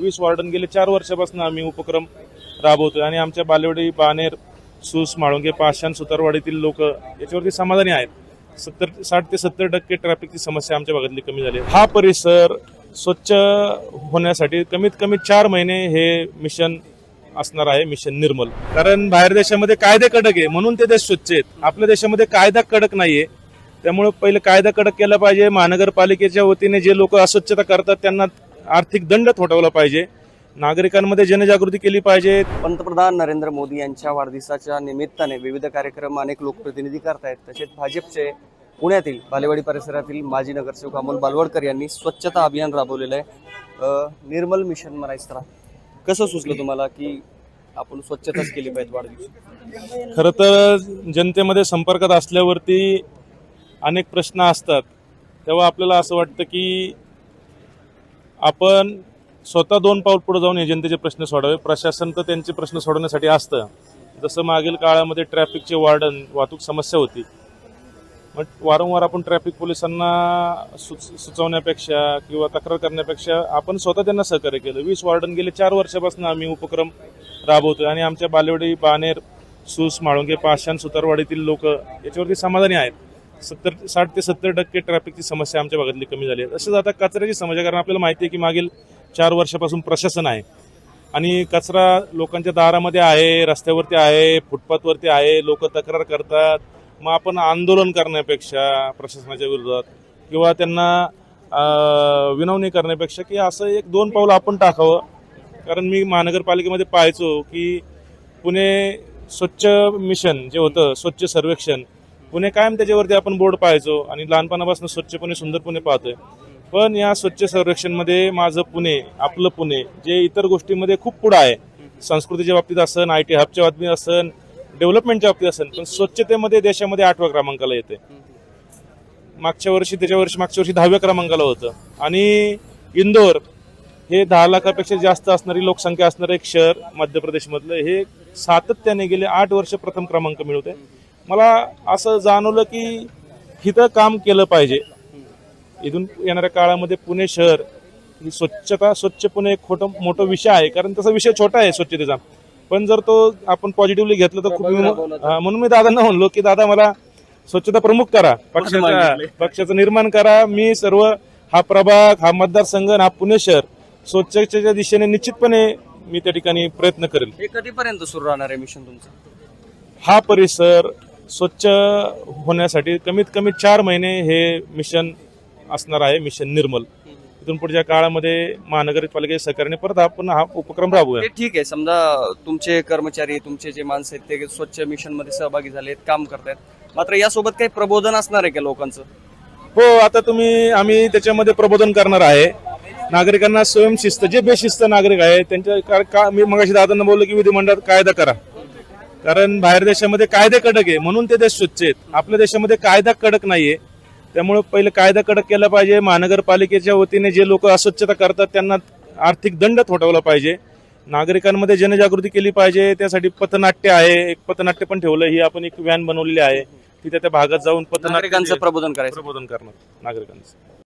वीस वॉर्डन गेले चार वर्षापासून आम्ही उपक्रम राबवतोय. आणि आमच्या बालेवाडी बानेर सूस माळुंगे पाषाण सुतारवाडीतील लोक याच्यावरती समाधानी आहेत. सत्तर साठ ते सत्तर टक्के ट्रॅफिकची समस्या आमच्या भागातली कमी झाली हा परिसर स्वच्छ होण्यासाठी कमीत कमी चार महिने हे मिशन असणार आहे मिशन निर्मल. कारण बाहेर देशामध्ये कायदे कडक आहे म्हणून ते देश स्वच्छ आहेत. आपल्या देशामध्ये कायदा कडक नाहीये. त्यामुळे पहिले कायदा कडक केला पाहिजे. महानगरपालिकेच्या वतीने जे लोक अस्वच्छता करतात त्यांना आर्थिक दंड थोटवला पाहिजे. नागरिकांमध्ये जनजागृती केली पाहिजे. पंतप्रधान नरेंद्र मोदी यांच्या वाढदिवसाच्या निमित्ताने विविध कार्यक्रम अनेक लोकप्रतिनिधी करतायत. तसेच भाजपचे पुण्यातील बालेवाडी परिसरातील माजी नगरसेवक अमोल बालवडकर यांनी स्वच्छता अभियान राबवलेलं आहे. निर्मल मिशन म्हणायचं तर कसं सुचलं तुम्हाला की आपण स्वच्छताच केली पाहिजे वाढदिवस? खरं तर जनतेमध्ये संपर्कात असल्यावरती अनेक प्रश्न असतात. तेव्हा आपल्याला असं वाटतं की आपण स्वतः दोन पाऊल पुढे जाऊन हे जनतेचे प्रश्न सोडावे. प्रशासन तर त्यांचे प्रश्न सोडवण्यासाठी असतं. जसं मागील काळामध्ये ट्रॅफिकचे वार्डन वाहतूक समस्या होती. मग वारंवार आपण ट्रॅफिक पोलिसांना सुच सुचवण्यापेक्षा किंवा तक्रार करण्यापेक्षा आपण स्वतः त्यांना सहकार्य केलं. वीस वॉर्डन गेले चार वर्षापासून आम्ही उपक्रम राबवतोय आणि आमच्या बालेवाडी बानेर सूस माळुंगे पाषाण सुतारवाडीतील लोक याच्यावरती समाधानी आहेत. सत्तर साठ ते सत्तर टक्के ट्रॅफिकची समस्या आमच्या भागातली कमी झाली आहे. तसंच आता कचऱ्याची समस्या कारण आपल्याला माहिती आहे की मागील चार वर्षापासून प्रशासन आहे. आणि कचरा लोकांच्या दारामध्ये आहे रस्त्यावरती आहे फुटपाथवरती आहे लोक तक्रार करतात. मग आपण आंदोलन करण्यापेक्षा प्रशासनाच्या विरोधात किंवा त्यांना विनवणी करण्यापेक्षा की असं एक दोन पाऊल आपण टाकावं. कारण मी महानगरपालिकेमध्ये पाहायचो की पुणे स्वच्छ मिशन जे होतं स्वच्छ सर्वेक्षण पुणे कायम त्याच्यावरती आपण बोर्ड पाहायचो आणि लहानपणापासून स्वच्छ पुणे सुंदर पुणे पाहतोय. पण या स्वच्छ सर्वेक्षणमध्ये माझं पुणे आपलं पुणे जे इतर गोष्टीमध्ये खूप पुढं आहे. संस्कृतीच्या बाबतीत असन आय टी हबच्या बाबतीत असन डेव्हलपमेंटच्या बाबतीत असन पण स्वच्छतेमध्ये देशामध्ये आठव्या क्रमांकाला येते मागच्या वर्षी त्याच्या वर्षी मागच्या वर्षी दहाव्या क्रमांकाला होतं. आणि इंदोर हे दहा लाखापेक्षा जास्त असणारी लोकसंख्या असणारं एक शहर मध्य प्रदेशमधलं. हे सातत्याने गेले आठ वर्ष प्रथम क्रमांक मिळवते मला असं जाणवलं की इथं काम केलं पाहिजे. इथून येणाऱ्या काळामध्ये पुणे शहर ही स्वच्छता स्वच्छ पुणे एक खोटं मोठं विषय आहे. कारण तसा विषय छोटा आहे स्वच्छतेचा. पण जर तो आपण पॉझिटिव्हली घेतलं तर खूप हा, म्हणून मी दादांना म्हणलो की दादा मला स्वच्छता प्रमुख करा. पक्षाचा पक्षाचं निर्माण करा. मी सर्व हा प्रभाग हा मतदारसंघ हा पुणे शहर स्वच्छतेच्या दिशेने निश्चितपणे मी त्या ठिकाणी प्रयत्न करेल. हे कधीपर्यंत सुरू राहणार आहे मिशन तुमचं? हा परिसर स्वच्छ होण्यासाठी कमीत कमी चार महिने हे मिशन असणार आहे मिशन निर्मल. इथून पुढच्या काळामध्ये महानगरपालिकेच्या सहकार्याने परत आपण हा उपक्रम राबवूया. ठीक आहे. समजा तुमचे कर्मचारी तुमचे जे माणसं आहेत ते स्वच्छ मिशनमध्ये सहभागी झाले काम करतायत. मात्र यासोबत काही प्रबोधन असणार आहे का लोकांचं? हो आता तुम्ही आम्ही त्याच्यामध्ये प्रबोधन करणार आहे. नागरिकांना स्वयंशिस्त जे बेशिस्त नागरिक आहे त्यांच्या का- का मी मगाशी दादांना बोललो की विधिमंडळात कायदा करा. कारण बाहेर देशामध्ये कायदे कडक आहे म्हणून ते देश स्वच्छ आहेत. आपल्या देशामध्ये कायदा कडक नाहीये. त्यामुळे पहिले कायदा कडक केला पाहिजे. महानगरपालिकेच्या वतीने जे लोक अस्वच्छता करतात त्यांना आर्थिक दंड थोटवला पाहिजे. नागरिकांमध्ये जनजागृती केली पाहिजे. त्यासाठी पथनाट्य आहे. एक पथनाट्य पण ठेवलं. ही आपण एक व्हॅन बनवलेली आहे. तिथे त्या भागात जाऊन नागरिकांचं पथनाट्य प्रबोधन करायचं. प्रबोधन करणार नागरिकांचं.